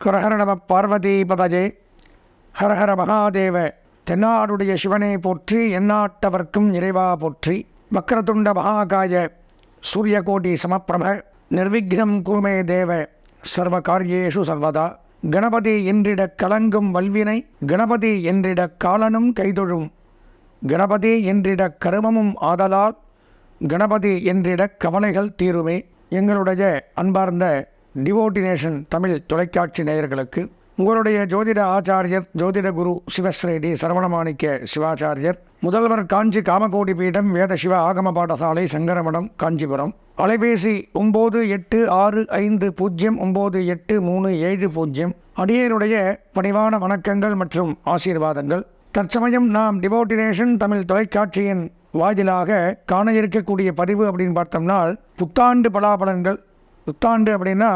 ஹரஹர நம பார்வதி பதஜே ஹரஹர மகாதேவ தென்னாடுடைய சிவனை போற்றி எந்நாட்டவர்க்கும் இறைவா போற்றி. வக்ரதுண்ட மகாகாய சூரியகோடி சமப்பிரப நிர்விக்னம் குருமே தேவ சர்வ காரியேஷு சர்வதா. கணபதி என்றிட கலங்கும் வல்வினை கணபதி என்றிட காலனும் கைதொழும். கணபதி என்றிட கருமமும் ஆதலால் கணபதி என்றிட கவலைகள் தீருமே. எங்களுடைய அன்பார்ந்த டிவோட்டினேஷன் தமிழ் தொலைக்காட்சி நேயர்களுக்கு உங்களுடைய ஜோதிட ஆச்சாரியர் ஜோதிட குரு சிவஸ்ரேடி சரவணமாணிக்க சிவாச்சாரியர் முதல்வர் காஞ்சி காமகோடி பீடம் வேத சிவ ஆகம பாடசாலை சங்கரமடம் காஞ்சிபுரம். அலைபேசி ஒம்பது எட்டு ஆறு ஐந்து பூஜ்ஜியம் ஒம்பது எட்டு மூணு ஏழு பூஜ்ஜியம் அடியனுடைய பணிவான வணக்கங்கள் மற்றும் ஆசீர்வாதங்கள். தற்சமயம் நாம் டிவோட்டினேஷன் தமிழ் தொலைக்காட்சியின் வாயிலாக காண இருக்கக்கூடிய பதிவு அப்படின்னு பார்த்தோம்னால் புத்தாண்டு பலாபலன்கள் புத்தாண்டு அப்படின்னா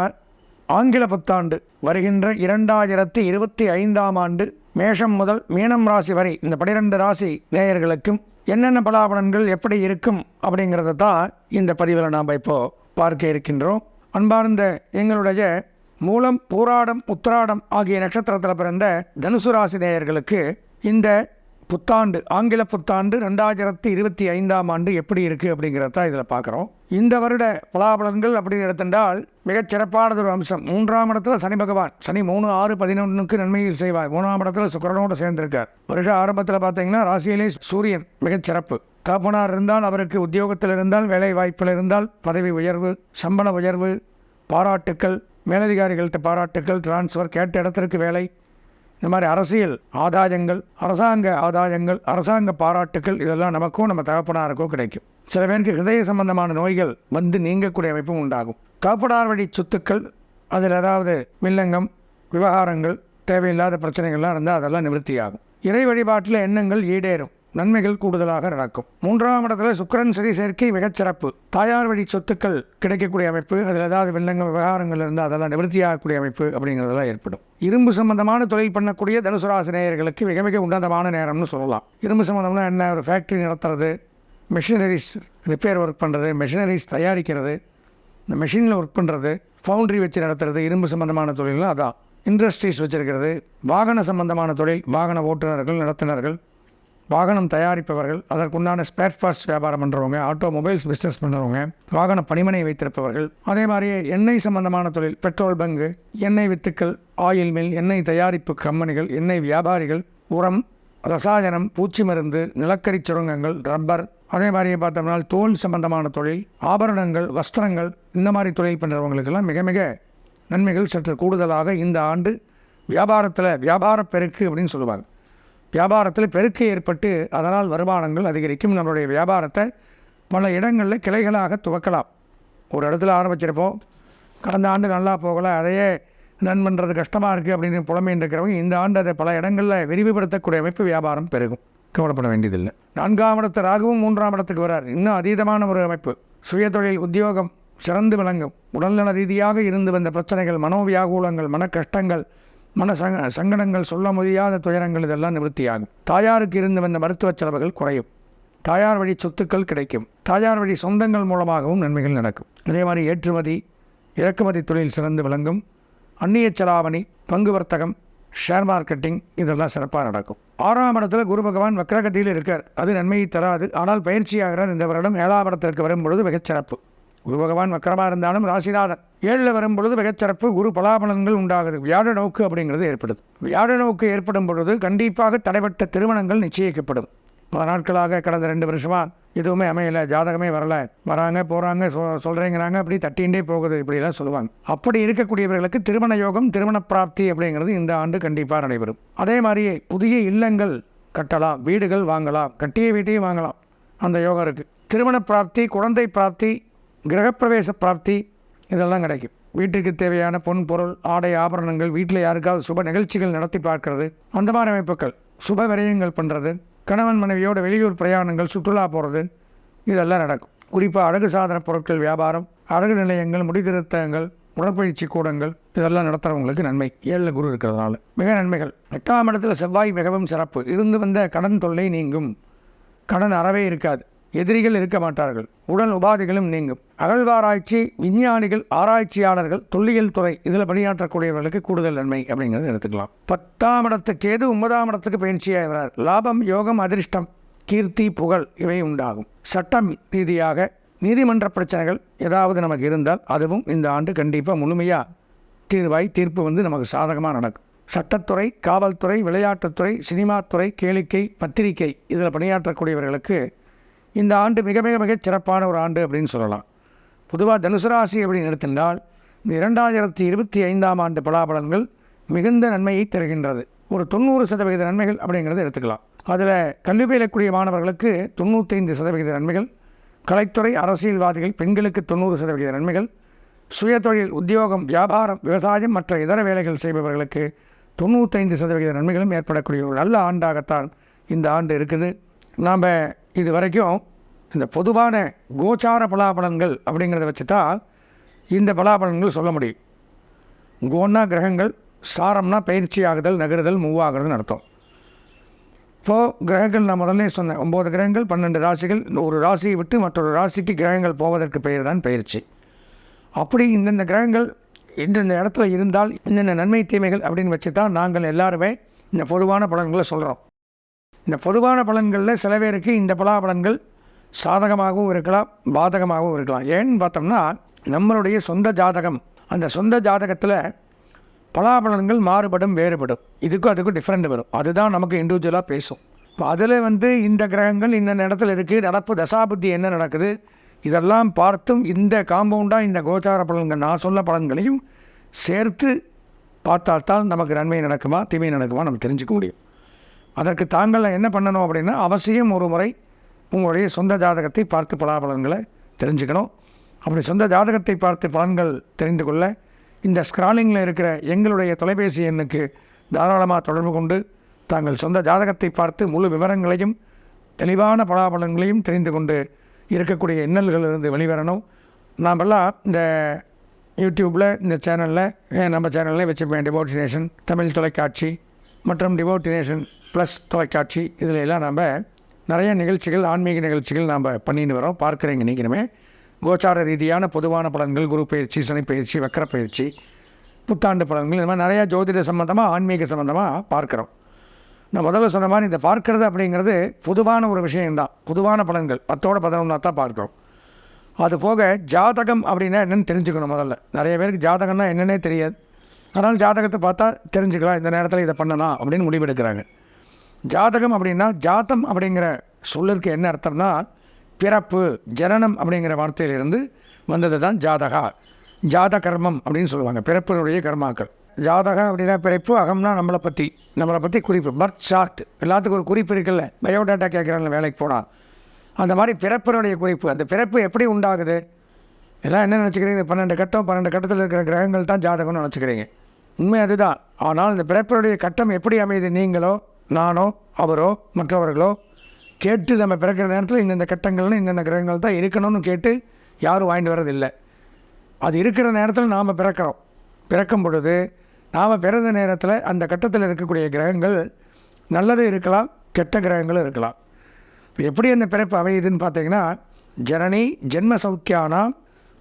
ஆங்கில புத்தாண்டு. வருகின்ற இரண்டாயிரத்தி இருபத்தி ஐந்தாம் ஆண்டு மேஷம் முதல் மீனம் ராசி வரை இந்த பனிரெண்டு ராசி நேயர்களுக்கும் என்னென்ன பலாபலன்கள் எப்படி இருக்கும் அப்படிங்கிறத தான் இந்த பதிவில் நாம் இப்போது பார்க்க இருக்கின்றோம். அன்பார்ந்த எங்களுடைய மூலம் பூராடம் உத்திராடம் ஆகிய நட்சத்திரத்தில் பிறந்த தனுசு ராசி நேயர்களுக்கு இந்த புத்தாண்டு ஆங்கில புத்தாண்டு ரெண்டாயிரத்தி இருபத்தி ஐந்தாம் ஆண்டு எப்படி இருக்குது அப்படிங்கிறத தான் இதில் பார்க்குறோம். இந்த வருட பலாபலன்கள் அப்படின்னு எடுத்துட்டால் மிகச் சிறப்பானது ஒரு அம்சம். மூன்றாம் இடத்துல சனி பகவான். சனி மூணு ஆறு பதினொன்றுக்கு நன்மையில் செய்வார். மூணாம் இடத்துல சுக்கரனோடு சேர்ந்திருக்கார். வருஷ ஆரம்பத்தில் பார்த்தீங்கன்னா ராசியிலே சூரியன் மிகச் சிறப்பு. தகப்பனார் இருந்தால் அவருக்கு உத்தியோகத்தில் இருந்தால் வேலை வாய்ப்பில் இருந்தால் பதவி உயர்வு சம்பள உயர்வு பாராட்டுக்கள் மேலதிகாரிகள்கிட்ட பாராட்டுக்கள் டிரான்ஸ்ஃபர் கேட்ட இடத்திற்கு வேலை இந்த மாதிரி அரசியல் ஆதாயங்கள் அரசாங்க ஆதாயங்கள் அரசாங்க பாராட்டுக்கள் இதெல்லாம் நமக்கும் நம்ம தகப்பனாருக்கோ கிடைக்கும். சில பேருக்கு ஹிருதய சம்பந்தமான நோய்கள் வந்து நீங்கக்கூடிய அமைப்பும் உண்டாகும். தகப்பனார் வழி சொத்துக்கள் அதில் ஏதாவது வில்லங்கம் விவகாரங்கள் தேவையில்லாத பிரச்சனைகள்லாம் இருந்தால் அதெல்லாம் நிவர்த்தியாகும். இறை வழிபாட்டில் எண்ணங்கள் ஈடேறும். நன்மைகள் கூடுதலாக நடக்கும். மூன்றாம் இடத்துல சுக்கிரன் சரி சேர்க்கை மிகச்சிறப்பு தாயார் வழி சொத்துக்கள் கிடைக்கக்கூடிய அமைப்பு அதில் ஏதாவது வெள்ளங்கள் விவகாரங்கள் இருந்தால் அதெல்லாம் நிவர்த்தியாகக்கூடிய அமைப்பு அப்படிங்கிறதெல்லாம் ஏற்படும். இரும்பு சம்பந்தமான தொழில் பண்ணக்கூடிய தனுசு ராசி நேயர்களுக்கு மிக மிக உன்னதமான நேரம்னு சொல்லலாம். இரும்பு சம்பந்தம்னா என்ன? ஒரு ஃபேக்ட்ரி நடத்துறது மிஷினரிஸ் ரிப்பேர் ஒர்க் பண்ணுறது மிஷினரிஸ் தயாரிக்கிறது இந்த மிஷினில் ஒர்க் பண்ணுறது ஃபவுண்ட்ரி வச்சு நடத்துறது இரும்பு சம்பந்தமான தொழில்னால் அதான். இண்டஸ்ட்ரீஸ் வச்சுருக்கிறது வாகன சம்பந்தமான தொழில் வாகன ஓட்டுநர்கள் நடத்துனர்கள் வாகனம் தயாரிப்பவர்கள் அதற்குண்டான ஸ்பேர் பார்ட்ஸ் வியாபாரம் பண்ணுறவங்க ஆட்டோமொபைல்ஸ் பிஸ்னஸ் பண்ணுறவங்க வாகன பணிமனை வைத்திருப்பவர்கள் அதே மாதிரியே எண்ணெய் சம்பந்தமான தொழில் பெட்ரோல் பங்கு எண்ணெய் வித்துக்கள் ஆயில் மில் எண்ணெய் தயாரிப்பு கம்பெனிகள் எண்ணெய் வியாபாரிகள் உரம் ரசாயனம் பூச்சி மருந்து நிலக்கரி சுரங்கங்கள் ரப்பர் அதே மாதிரியே பார்த்தோம்னா தோல் சம்பந்தமான தொழில் ஆபரணங்கள் வஸ்திரங்கள் இந்த மாதிரி தொழில் பண்ணுறவங்களுக்கெல்லாம் மிக மிக நன்மைகள் சற்று கூடுதலாக இந்த ஆண்டு வியாபாரத்தில் வியாபார பெருக்கு அப்படின்னு சொல்லுவாங்க. வியாபாரத்தில் பெருக்கை ஏற்பட்டு அதனால் வருமானங்கள் அதிகரிக்கும். நம்மளுடைய வியாபாரத்தை பல இடங்களில் கிளைகளாக துவக்கலாம். ஒரு இடத்துல ஆரம்பிச்சிருப்போம். கடந்த ஆண்டு நல்லா போகலை அதையே ரன் பண்ணுறது கஷ்டமாக இருக்குது அப்படின்னு இருக்கிறவங்க இந்த ஆண்டு அதை பல இடங்களில் விரிவுபடுத்தக்கூடிய அமைப்பு வியாபாரம் பெருகும். கவலைப்பட வேண்டியதில்லை. நான்காம் இடத்து ராகுவும் மூன்றாம் இடத்துக்கு வரார். இன்னும் அதீதமான ஒரு அமைப்பு. சுயதொழில் உத்தியோகம் சிறந்து விளங்கும். உடல்நல ரீதியாக இருந்து வந்த பிரச்சனைகள் மனோவியாகுலங்கள் மன கஷ்டங்கள் மன சங்க சங்கடங்கள் சொல்ல முடியாத துயரங்கள் இதெல்லாம் நிவர்த்தியாகும். தாயாருக்கு இருந்து வந்த மருத்துவ செலவுகள் குறையும். தாயார் வழி சொத்துக்கள் கிடைக்கும். தாயார் வழி சொந்தங்கள் மூலமாகவும் நன்மைகள் நடக்கும். அதே மாதிரி ஏற்றுமதி இறக்குமதி தொழில் சிறந்து விளங்கும். அந்நிய செலாவணி பங்கு வர்த்தகம் ஷேர் மார்க்கெட்டிங் இதெல்லாம் சிறப்பாக நடக்கும். ஆறாம் இடத்துல குரு பகவான் வக்ரகதியில் இருக்கார். அது நன்மையை தராது. ஆனால் பயிற்சியாகிறார். இந்த வருடம் ஏழாம் இடத்திற்கு வரும் பொழுது மிகச் சிறப்பு. குரு பகவான் வக்கரமாக இருந்தாலும் ராசிநாதன் ஏழில் வரும் பொழுது மிகச்சிறப்பு குரு பலாபலன்கள் உண்டாகுது வியாழ நோக்கு அப்படிங்கிறது ஏற்படுது. வியாழ நோக்கு ஏற்படும் பொழுது கண்டிப்பாக தடைப்பட்ட திருமணங்கள் நிச்சயிக்கப்படும். பல நாட்களாக கடந்த ரெண்டு வருஷமாக எதுவுமே அமையலை ஜாதகமே வரல. வராங்க போகிறாங்க சொ சொல்கிறேங்கிறாங்க அப்படி தட்டிகிட்டே போகுது இப்படிலாம் சொல்லுவாங்க. அப்படி இருக்கக்கூடியவர்களுக்கு திருமண யோகம் திருமண பிராப்தி அப்படிங்கிறது இந்த ஆண்டு கண்டிப்பாக நடைபெறும். அதே மாதிரியே புதிய இல்லங்கள் கட்டலாம் வீடுகள் வாங்கலாம் கட்டிய வீட்டையும் வாங்கலாம். அந்த யோகம் இருக்குது திருமண பிராப்தி குழந்தை பிராப்தி கிரகப்பிரவேச பிராப்தி இதெல்லாம் கிடைக்கும். வீட்டுக்கு தேவையான பொன் பொருள் ஆடை ஆபரணங்கள் வீட்டில் யாருக்காவது சுப நிகழ்ச்சிகள் நடத்தி பார்க்கறது அந்த மாதிரி அமைப்புகள் சுப விரயங்கள் பண்ணுறது கணவன் மனைவியோட வெளியூர் பிரயாணங்கள் சுற்றுலா போகிறது இதெல்லாம் நடக்கும். குறிப்பாக அழகு சாதன பொருட்கள் வியாபாரம் அழகு நிலையங்கள் முடிதிருத்தங்கள் உடற்பயிற்சி கூடங்கள் இதெல்லாம் நடத்துகிறவங்களுக்கு நன்மை. ஏழில் குரு இருக்கிறதுனால. மிக நன்மைகள். எட்டாம் இடத்துல செவ்வாய் மிகவும் சிறப்பு. இருந்து வந்த கடன் தொல்லை நீங்கும். கடன் அறவே இருக்காது. எதிரிகள் இருக்க மாட்டார்கள். உடல் உபாதைகளும் நீங்கும். அகழ்வாராய்ச்சி விஞ்ஞானிகள் ஆராய்ச்சியாளர்கள் தொல்லியல் துறை இதில் பணியாற்றக்கூடியவர்களுக்கு கூடுதல் நன்மை அப்படிங்கிறது எடுத்துக்கலாம். பத்தாம் இடத்துக்கு ஏது ஒன்பதாம் இடத்துக்கு பயிற்சியாகிறார். லாபம் யோகம் அதிர்ஷ்டம் கீர்த்தி புகழ் இவை உண்டாகும். சட்டம் ரீதியாக நீதிமன்ற பிரச்சனைகள் ஏதாவது நமக்கு இருந்தால் அதுவும் இந்த ஆண்டு கண்டிப்பாக முழுமையாக தீர்வாய் தீர்ப்பு வந்து நமக்கு சாதகமாக நடக்கும். சட்டத்துறை காவல்துறை விளையாட்டுத்துறை சினிமாத்துறை கேளிக்கை பத்திரிகை இதில் பணியாற்றக்கூடியவர்களுக்கு இந்த ஆண்டு மிக மிக மிகச் சிறப்பான ஒரு ஆண்டு அப்படின்னு சொல்லலாம். பொதுவாக தனுசு ராசி அப்படின்னு எடுத்திருந்தால் இந்த இரண்டாயிரத்தி இருபத்தி ஐந்தாம் ஆண்டு பலாபலன்கள் மிகுந்த நன்மையை தருகின்றது. ஒரு தொண்ணூறு சதவிகித நன்மைகள் அப்படிங்கிறத எடுத்துக்கலாம். அதில் கல்வி பயிலக்கூடிய மாணவர்களுக்கு தொண்ணூத்தைந்து சதவிகித நன்மைகள் கலைத்துறை அரசியல்வாதிகள் பெண்களுக்கு தொண்ணூறு சதவிகித நன்மைகள் சுயதொழில் உத்தியோகம் வியாபாரம் விவசாயம் மற்ற இதர வேலைகள் செய்பவர்களுக்கு தொண்ணூத்தைந்து சதவிகித நன்மைகளும் ஏற்படக்கூடிய ஒரு நல்ல ஆண்டாகத்தான் இந்த ஆண்டு இருக்குது. நாம் இது வரைக்கும் இந்த பொதுவான கோச்சார பலாபலன்கள் அப்படிங்கிறத வச்சு தான் இந்த பலாபலன்கள் சொல்ல முடியும். கோன்னா கிரகங்கள் சாரம்னா பயிற்சி ஆகுதல் நகருதல் மூவாகிறதுன்னு அர்த்தம். இப்போது கிரகங்கள் நான் முதல்ல சொன்னேன். ஒம்பது கிரகங்கள் பன்னெண்டு ராசிகள் ஒரு ராசியை விட்டு மற்றொரு ராசிக்கு கிரகங்கள் போவதற்கு பெயர் தான் பயிற்சி. அப்படி இந்தந்த கிரகங்கள் இந்தந்த இடத்துல இருந்தால் இந்தந்த நன்மை தீமைகள் அப்படின்னு வச்சு தான் நாங்கள் எல்லாருமே இந்த பொதுவான பலன்களை சொல்கிறோம் இந்த பொதுவான பலன்களில் சில பேருக்கு இந்த பலாபலன்கள் சாதகமாகவும் இருக்கலாம் பாதகமாகவும் இருக்கலாம். ஏன்னு பார்த்தோம்னா நம்மளுடைய சொந்த ஜாதகம் அந்த சொந்த ஜாதகத்தில் பலாபலன்கள் மாறுபடும் வேறுபடும். இதுக்கும் அதுக்கும் டிஃப்ரெண்ட் வரும். அதுதான் நமக்கு இண்டிவிஜுவலாக பேசும். இப்போ அதில் வந்து இந்த கிரகங்கள் இந்த இடத்துல இருக்குது நடப்பு தசாபுத்தி என்ன நடக்குது இதெல்லாம் பார்த்தும் இந்த காம்பவுண்டாக இந்த கோச்சார பலன்கள் நான் சொல்ல பலன்களையும் சேர்த்து பார்த்தால்தான் நமக்கு நன்மை நடக்குமா தீமை நடக்குமா நம்ம தெரிஞ்சுக்க முடியும். அதற்கு தாங்கள் என்ன பண்ணணும் அப்படின்னா அவசியம் ஒரு முறை உங்களுடைய சொந்த ஜாதகத்தை பார்த்து பலாபலன்களை தெரிஞ்சுக்கணும். அப்படி சொந்த ஜாதகத்தை பார்த்து பலன்கள் தெரிந்து கொள்ள இந்த ஸ்க்ராலிங்கில் இருக்கிற எங்களுடைய தொலைபேசி எண்ணுக்கு தாராளமாக தொடர்பு கொண்டு தாங்கள் சொந்த ஜாதகத்தை பார்த்து முழு விவரங்களையும் தெளிவான பலாபலன்களையும் தெரிந்து கொண்டு இருக்கக்கூடிய இன்னல்களிலிருந்து வெளிவரணும். நாமெல்லாம் இந்த யூடியூப்பில் இந்த சேனலில் நம்ம சேனலில் வச்சுருப்பேன் டிவோட்டினேஷன் தமிழ் தொலைக்காட்சி மற்றும் டிவோட்டினேஷன் ப்ளஸ் தொலைக்காட்சி இதில் எல்லாம் நம்ம நிறைய நிகழ்ச்சிகள் ஆன்மீக நிகழ்ச்சிகள் நாம் பண்ணிட்டு வரோம். பார்க்குறீங்க நீங்களுமே. கோச்சார ரீதியான பொதுவான பலன்கள் குரு பயிற்சி சனி பயிற்சி வக்கர பயிற்சி புத்தாண்டு பலன்கள் இந்த மாதிரி நிறையா ஜோதிட சம்மந்தமாக ஆன்மீக சம்மந்தமாக பார்க்குறோம். நான் முதல்ல சொன்ன மாதிரி இந்த பார்க்கறது அப்படிங்கிறது பொதுவான ஒரு விஷயம்தான். பொதுவான பலன்கள். பத்தோட பதினொன்றா தான் பார்க்குறோம். அது போக ஜாதகம் அப்படின்னா என்னென்னு தெரிஞ்சுக்கணும் முதல்ல. நிறைய பேருக்கு ஜாதகம்னா என்னென்னே தெரியாது. அதனால் ஜாதகத்தை பார்த்தா தெரிஞ்சுக்கலாம். இந்த நேரத்தில் இதை பண்ணலாம் அப்படின்னு முடிவெடுக்கிறாங்க. ஜாதகம் அப்படின்னா ஜாத்தம் அப்படிங்கிற சொல்லிற்கு என்ன அர்த்தம்னா பிறப்பு ஜனனம் அப்படிங்கிற வார்த்தையிலிருந்து வந்தது தான் ஜாதகா. ஜாத கர்மம் அப்படின்னு சொல்லுவாங்க. பிறப்பினுடைய கர்மாக்கள். ஜாதகம் அப்படின்னா பிறப்பு அகம்னா நம்மளை பற்றி நம்மளை பற்றி குறிப்பு. Birth chart. எல்லாத்துக்கும் ஒரு குறிப்பு இருக்குல்ல. பயோடேட்டா கேட்குறாங்க வேலைக்கு போனால் அந்த மாதிரி பிறப்பினுடைய குறிப்பு. அந்த பிறப்பு எப்படி உண்டாகுது? எல்லாம் என்ன நினச்சிக்கிறீங்க? பன்னெண்டு கட்டம் பன்னெண்டு கட்டத்தில் இருக்கிற கிரகங்கள் தான் ஜாதகம்னு நினச்சிக்கிறீங்க. உண்மை அதுதான். ஆனால் இந்த பிறப்பினுடைய கட்டம் எப்படி அமையுது? நீங்களோ நானோ அவரோ மற்றவர்களோ கேட்டு நம்ம பிறக்கிற நேரத்தில் இந்தந்த கட்டங்கள்னு இந்தந்த கிரகங்கள் தான் இருக்கணும்னு கேட்டு யாரும் வாங்கிட்டு வர்றதில்லை. அது இருக்கிற நேரத்தில் நாம் பிறக்கிறோம். பிறக்கும் பொழுது நாம் பிறந்த நேரத்தில் அந்த கட்டத்தில் இருக்கக்கூடிய கிரகங்கள் நல்லது இருக்கலாம் கெட்ட கிரகங்களும் இருக்கலாம். இப்போ எப்படி அந்த பிறப்பு அமையுதுன்னு பார்த்தீங்கன்னா ஜனனி ஜென்ம சௌக்கியானாம்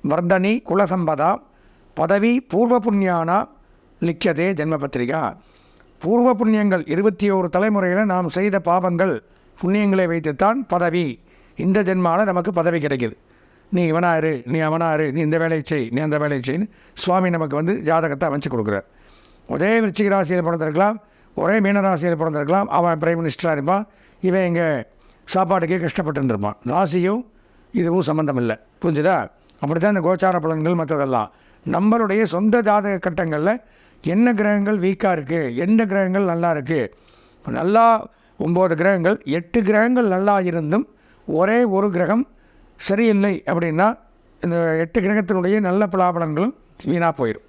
வர்தனி குலசம்பதாம் பதவி பூர்வ புண்ணியானா லிக்கியதே ஜென்ம பத்திரிகா. பூர்வ புண்ணியங்கள் இருபத்தி ஒரு தலைமுறையில் நாம் செய்த பாவங்கள் புண்ணியங்களை வைத்துத்தான் பதவி. இந்த ஜென்மாவில் நமக்கு பதவி கிடைக்கிது. நீ இவனாரு நீ அவனாரு நீ இந்த வேலையை செய் நீ அந்த வேலையை செய்ன்னு சுவாமி நமக்கு வந்து ஜாதகத்தை அமைச்சு கொடுக்குறார். ஒரே விருச்சிக ராசியில் பிறந்திருக்கலாம் ஒரே மீன ராசியில் பிறந்திருக்கலாம் அவன் பிரைம் மினிஸ்டராக இருப்பான் இவன் இங்கே சாப்பாட்டுக்கே கஷ்டப்பட்டுருந்துருப்பான் ராசியும் இதுவும் சம்மந்தம் இல்லை புரிஞ்சுதா? அப்படி தான் இந்த கோச்சார பலன்கள் மற்றதெல்லாம். நம்மளுடைய சொந்த ஜாதக கட்டங்களில் என்ன கிரகங்கள் வீக்காக இருக்குது எந்த கிரகங்கள் நல்லா இருக்குது நல்லா ஒம்பது கிரகங்கள் எட்டு கிரகங்கள் நல்லா இருந்தும் ஒரே ஒரு கிரகம் சரியில்லை அப்படின்னா இந்த எட்டு கிரகத்தினுடைய நல்ல பலாபலன்களும் வீணாக போயிடும்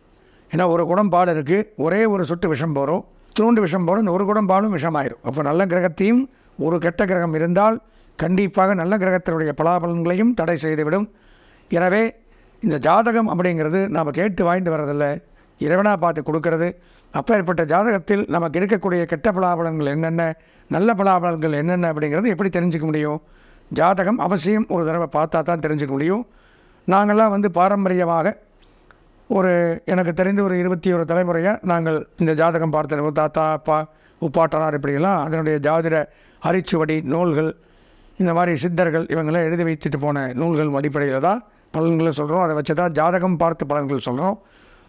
ஏன்னா ஒரு குடம் பால் இருக்குது ஒரே ஒரு சொட்டு விஷம் போகிறோம் தூண்டு விஷம் போகிறோம் இந்த ஒரு குடம் பாலும் விஷமாயிரும். அப்போ நல்ல கிரகத்தையும் ஒரு கெட்ட கிரகம் இருந்தால் கண்டிப்பாக நல்ல கிரகத்தினுடைய பலாபலன்களையும் தடை செய்துவிடும். எனவே இந்த ஜாதகம் அப்படிங்கிறது நாம் கேட்டு வாங்கிட்டு வரதில்லை இறைவனாக பார்த்து கொடுக்கறது. அப்பேற்பட்ட ஜாதகத்தில் நமக்கு இருக்கக்கூடிய கெட்ட பலாபலங்கள் என்னென்ன நல்ல பலாபலங்கள் என்னென்ன அப்படிங்கிறது எப்படி தெரிஞ்சுக்க முடியும்? ஜாதகம் அவசியம் ஒரு தடவை பார்த்தா தான் தெரிஞ்சுக்க முடியும். நாங்கள்லாம் வந்து பாரம்பரியமாக ஒரு எனக்கு தெரிந்து ஒரு இருபத்தி ஒரு தலைமுறையாக நாங்கள் இந்த ஜாதகம் பார்த்து தாத்தா அப்பா உப்பாட்டனார் இப்படியெல்லாம் அதனுடைய ஜாதிட அரிச்சுவடி நூல்கள் இந்த மாதிரி சித்தர்கள் இவங்களாம் எழுதி வைத்துட்டு போன நூல்கள் அடிப்படையில் தான் பலன்களை சொல்கிறோம் அதை வச்சு தான் ஜாதகம் பார்த்து பலன்கள் சொல்கிறோம்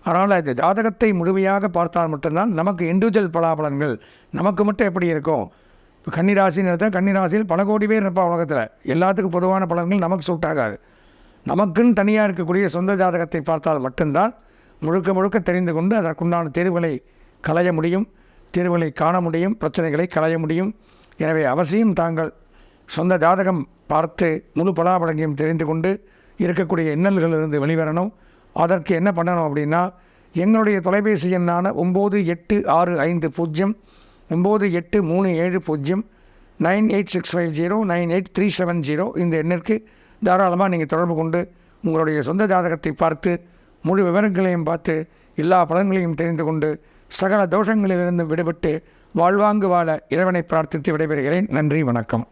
அதனால் இந்த ஜாதகத்தை முழுமையாக பார்த்தால் மட்டும்தான் நமக்கு இண்டிவிஜுவல் பலாபலன்கள் நமக்கு மட்டும் எப்படி இருக்கும்? இப்போ கன்னிராசின்னு எடுத்தால் கன்னிராசியில் பல கோடி பேர் இருப்பா உலகத்தில். எல்லாத்துக்கும் பொதுவான பலன்கள் நமக்கு சூட் ஆகாது. நமக்குன்னு தனியாக இருக்கக்கூடிய சொந்த ஜாதகத்தை பார்த்தால் மட்டும்தான் முழுக்க முழுக்க தெரிந்து கொண்டு அதற்குண்டான தேர்வுகளை களைய முடியும். தேர்வுகளை காண முடியும். பிரச்சனைகளை களைய முடியும். எனவே அவசியம் தாங்கள் சொந்த ஜாதகம் பார்த்து முழு பலாபலனையும் தெரிந்து கொண்டு இருக்கக்கூடிய இன்னல்களிலிருந்து வெளிவரணும். அதற்கு என்ன பண்ணணும் அப்படின்னா எங்களுடைய தொலைபேசி எண்ணான ஒம்பது எட்டு ஆறு ஐந்து பூஜ்ஜியம் ஒம்பது எட்டு மூணு ஏழு பூஜ்ஜியம் nine eight six five zero nine eight three seven zero இந்த எண்ணிற்கு தாராளமாக நீங்கள் தொடர்பு கொண்டு உங்களுடைய சொந்த ஜாதகத்தை பார்த்து முழு விவரங்களையும் பார்த்து எல்லா பலன்களையும் தெரிந்து கொண்டு சகல தோஷங்களிலிருந்து விடுபட்டு வாழ்வாங்கு வாழ இறைவனை பிரார்த்தித்து விடைபெறுகிறேன். நன்றி வணக்கம்.